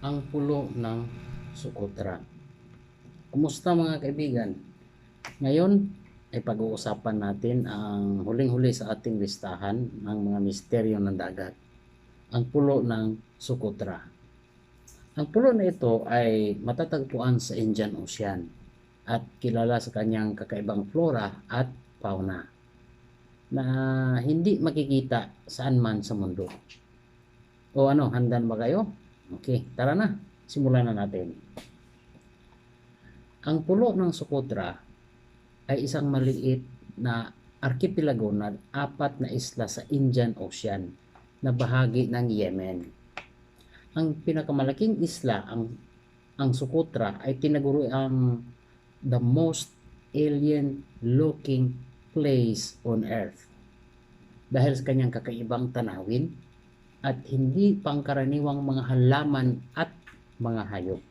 ang pulo ng Sukutra. Kumusta mga kaibigan? Ngayon ay pag-uusapan natin ang huling-huli sa ating listahan ng mga misteryo ng dagat. Ang pulo ng Sukutra. Ang pulo na ito ay matatagpuan sa Indian Ocean at kilala sa kanyang kakaibang flora at fauna na hindi makikita saan man sa mundo. O ano, handa na ba kayo? Okay, tara na. Simulan na natin. Ang pulo ng Socotra ay isang maliit na arkipelago na apat na isla sa Indian Ocean na bahagi ng Yemen. Ang pinakamalaking isla, ang ang Socotra ay tinaguri ang the most alien looking place on earth dahil sa kanyang kakaibang tanawin at hindi pangkaraniwang mga halaman at mga hayop.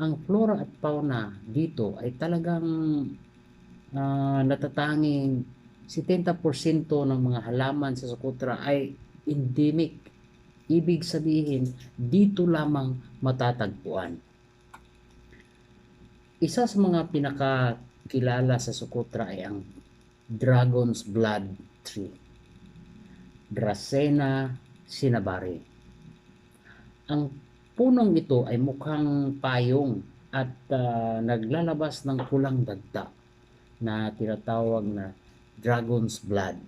Ang flora at fauna dito ay talagang ah, natatanging 70% ng mga halaman sa Socotra ay endemic. Ibig sabihin, dito lamang matatagpuan. Isa sa mga pinakakilala sa Socotra ay ang Dragon's Blood Tree. Dracena sinabari. Ang punong ito ay mukhang payong at ah, naglalabas ng pulang dagta na tinatawag na dragon's blood.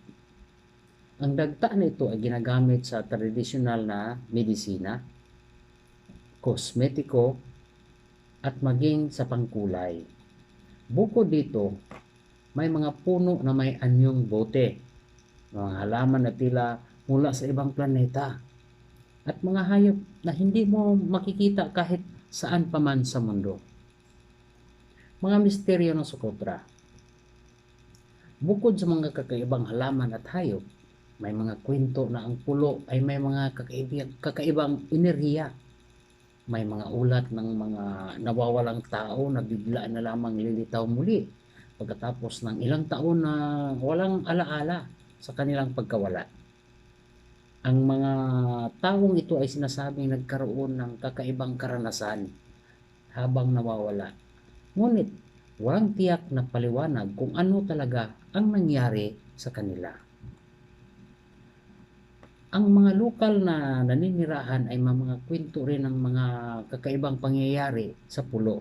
Ang dagta na ito ay ginagamit sa tradisyonal na medisina, kosmetiko, at maging sa pangkulay. Bukod dito, may mga puno na may anyong bote, mga halaman na tila mula sa ibang planeta, at mga hayop na hindi mo makikita kahit saan pa man sa mundo. Mga misteryo ng Socotra. Bukod sa mga kakaibang halaman at hayop, may mga kwento na ang pulo ay may mga kakaibang, kakaibang enerhiya. May mga ulat ng mga nawawalang tao na bigla na lamang lilitaw muli pagkatapos ng ilang taon na walang alaala sa kanilang pagkawala. Ang mga taong ito ay sinasabing nagkaroon ng kakaibang karanasan habang nawawala. Ngunit walang tiyak na paliwanag kung ano talaga ang nangyari sa kanila. Ang mga lokal na naninirahan ay mga kwento rin ng mga kakaibang pangyayari sa pulo.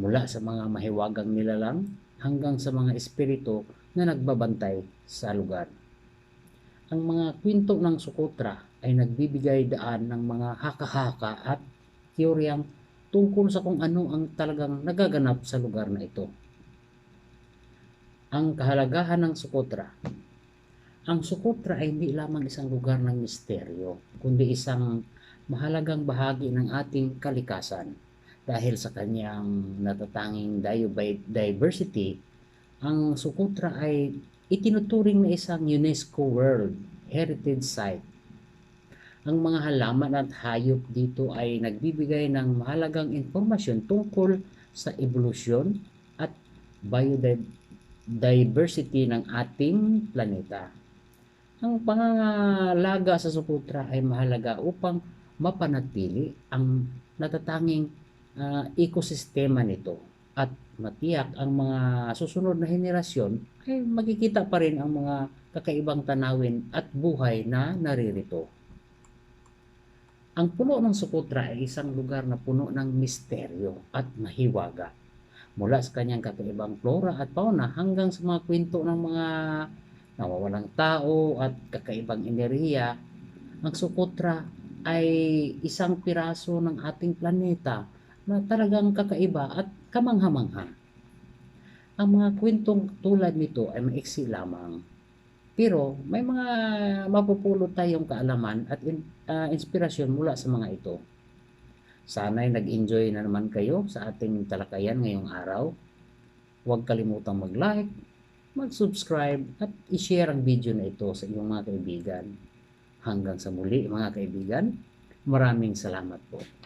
Mula sa mga mahiwagang nilalang hanggang sa mga espiritu na nagbabantay sa lugar. Ang mga kwento ng Socotra ay nagbibigay daan ng mga haka-haka at teoryang tungkol sa kung ano ang talagang nagaganap sa lugar na ito. Ang kahalagahan ng Socotra Ang Socotra ay hindi lamang isang lugar ng misteryo, kundi isang mahalagang bahagi ng ating kalikasan. Dahil sa kanyang natatanging diversity, ang Socotra ay itinuturing na isang UNESCO World Heritage Site. Ang mga halaman at hayop dito ay nagbibigay ng mahalagang impormasyon tungkol sa evolusyon at biodiversity ng ating planeta. Ang pangangalaga sa Socotra ay mahalaga upang mapanatili ang natatanging ah, ekosistema nito at matiyak ang mga susunod na henerasyon ay makikita pa rin ang mga kakaibang tanawin at buhay na naririto. Ang puno ng Socotra ay isang lugar na puno ng misteryo at mahiwaga. Mula sa kanyang kakaibang flora at fauna hanggang sa mga kwento ng mga nawawalang tao at kakaibang enerhiya, ang Socotra ay isang piraso ng ating planeta na talagang kakaiba at kamangha-mangha. Ang mga kwentong tulad nito ay maiksi lamang. Pero may mga mapupulot tayong kaalaman at in- ah, inspirasyon mula sa mga ito. Sana'y nag-enjoy na naman kayo sa ating talakayan ngayong araw. Huwag kalimutang mag-like, mag-subscribe at i-share ang video na ito sa iyong mga kaibigan. Hanggang sa muli mga kaibigan, maraming salamat po.